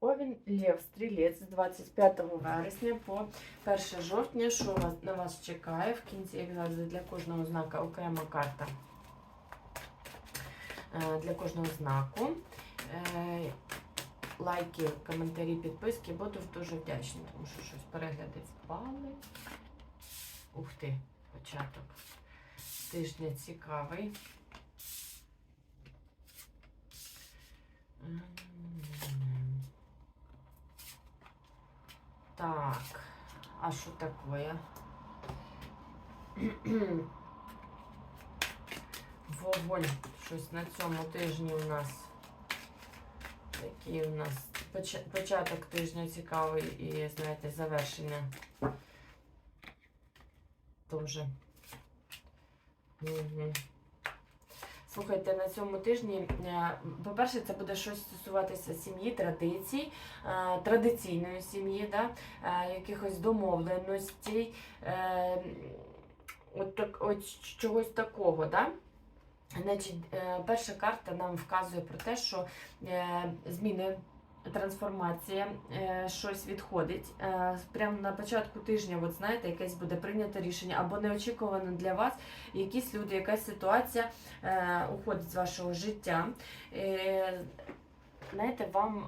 Овін Лев Стрілець з 25 вересня по 1 жовтня, що вас, на вас чекає. В кінці, як завжди, для кожного знака окрема карта Е, для кожного знаку. Е, Лайки, коментарі, підписки. Буду дуже вдячна, тому що щось перегляди впали. Ух ти, початок тижня цікавий. Так, а що такое? Вогонь. Щось на цьому тижні у нас. Такий у нас поч- початок тижня цікавий і, знаєте, завершення. Тоже. Угу. Слухайте, на цьому тижні, е, по-перше, це буде щось стосуватися сім'ї, традицій, е, традиційної сім'ї, да? е, якихось домовленостей, от, так, от чогось такого. Да? Значить, перша карта нам вказує про те, що зміни. Трансформація, е, щось відходить. Е, прямо на початку тижня, от знаєте, якесь буде прийнято рішення або неочікувано для вас, якісь люди, якась ситуація е, уходить з вашого життя. Знаєте, вам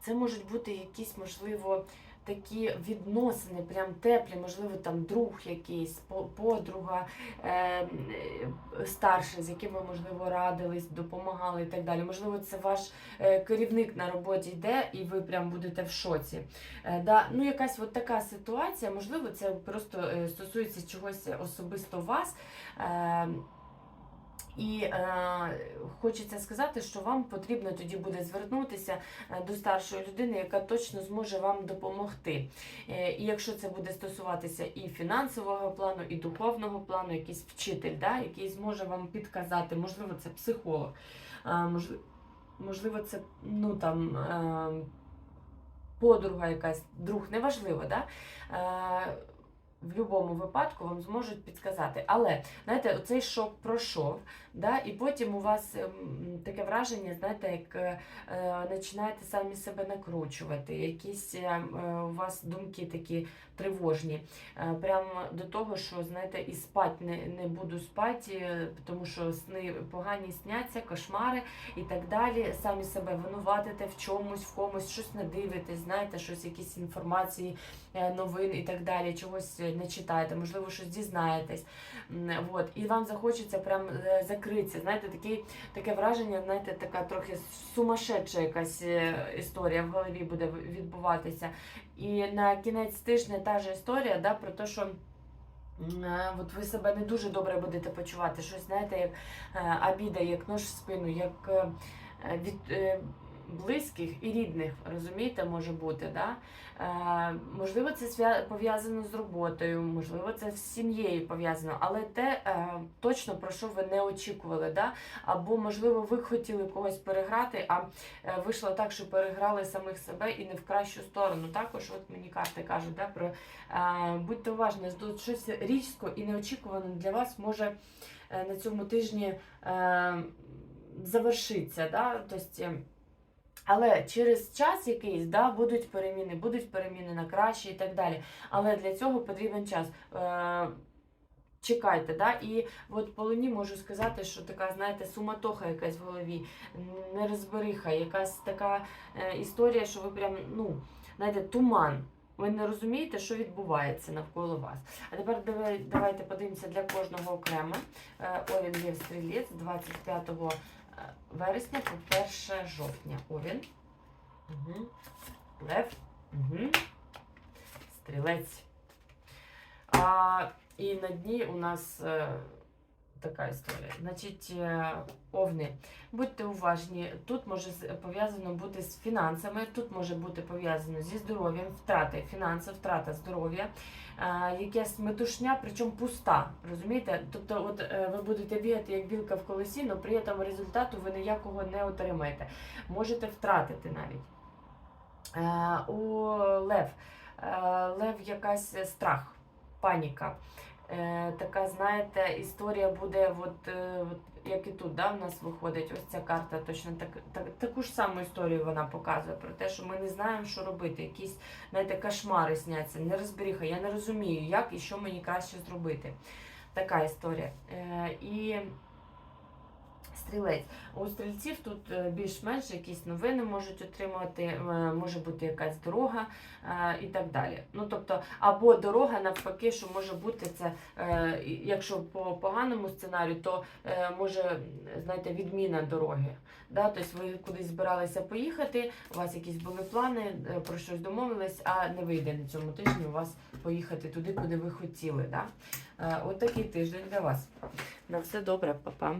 це можуть бути якісь, можливо, такі відносини, прям теплі, можливо, там друг якийсь, по- подруга е, е, старша, з яким ви, можливо, радились, допомагали і так далі. Можливо, це ваш е, керівник на роботі йде, і ви прям будете в шоці. Е, да, ну, якась от така ситуація, можливо, це просто е, стосується чогось особисто вас. Е, і е, хочеться сказати, що вам потрібно тоді буде звернутися е, до старшої людини, яка точно зможе вам допомогти. Е, і якщо це буде стосуватися і фінансового плану, і духовного плану, якийсь вчитель, да, який зможе вам підказати, можливо, це психолог, е, можливо, це ну там. Е, Подруга якась, друг, неважливо, да? В будь-якому випадку вам зможуть підказати. Але знаєте, оцей шок пройшов, да, і потім у вас ем, таке враження, знаєте, як е, починаєте самі себе накручувати, якісь е, е, у вас думки такі тривожні. Прямо до того, що знаєте, і спать не, не буду спати, тому що сни погані сняться, кошмари і так далі. Самі себе винуватите в чомусь, в комусь, щось не дивитесь, знаєте, щось, якісь інформації, новин і так далі, чогось не читаєте, можливо, щось дізнаєтесь. М, Вот. І вам захочеться прям е, закритися. Знаєте, такий, таке враження, знаєте, така трохи сумасшедша якась е, історія в голові буде відбуватися. І на кінець тижня та ж історія да, про те, що. е, От ви себе не дуже добре будете почувати. Щось, знаєте, як обіда, як нож в спину, як від близьких і рідних, розумієте, може бути. Да? Е, можливо, це пов'язано з роботою, можливо, це з сім'єю пов'язано, але те е, точно про що ви не очікували. Да? Або, можливо, ви хотіли когось переграти, а е, вийшло так, що переграли самих себе і не в кращу сторону. Також от мені карти кажуть, да, про е, будьте уважні, щось різко і неочікувано для вас може е, на цьому тижні е, завершитися. Да? Тобто, е, але через час якийсь да, будуть переміни, будуть переміни на краще і так далі. Але для цього потрібен час. Е, чекайте, да? і от по луні можу сказати, що така, знаєте, суматоха якась в голові, нерозбериха, якась така е, історія, що ви прям, ну, знаєте, туман. Ви не розумієте, що відбувається навколо вас. А тепер давайте подивимося для кожного окремо. Е, Овін Лев Стрілець 25 вересня по 1 жовтня. Овін. Угу. Лев. Угу. Стрілець. А, і на дні у нас е, така історія. Значить, е, овни. Будьте уважні, тут може пов'язано бути з фінансами, тут може бути пов'язано зі здоров'ям, втрати фінансів, втрата здоров'я, е, якась метушня, причому пуста. Розумієте? Тобто, от е, ви будете бігати як білка в колесі, але при цьому результату ви ніякого не отримаєте. Можете втратити навіть. У лев. Лев якась страх, паніка. Е, така, знаєте, історія буде, от, е, от, як і тут, да, в нас виходить, ось ця карта точно так, так, таку ж саму історію вона показує про те, що ми не знаємо, що робити. Якісь, знаєте, кошмари сняться, нерозберіха. Я не розумію, як і що мені краще зробити. Така історія. Е, і стрілець. У стрільців тут е, більш-менш якісь новини можуть отримувати, е, може бути якась дорога е, і так далі. Ну тобто, або дорога навпаки, що може бути це, якщо по поганому сценарію, то може знаєте, відміна дороги. Да? Тобто ви кудись збиралися поїхати, у вас якісь були плани, про щось домовились, а не вийде на цьому тижні у вас поїхати туди, куди ви хотіли. Да? От такий тиждень для вас. На все добре, па-па.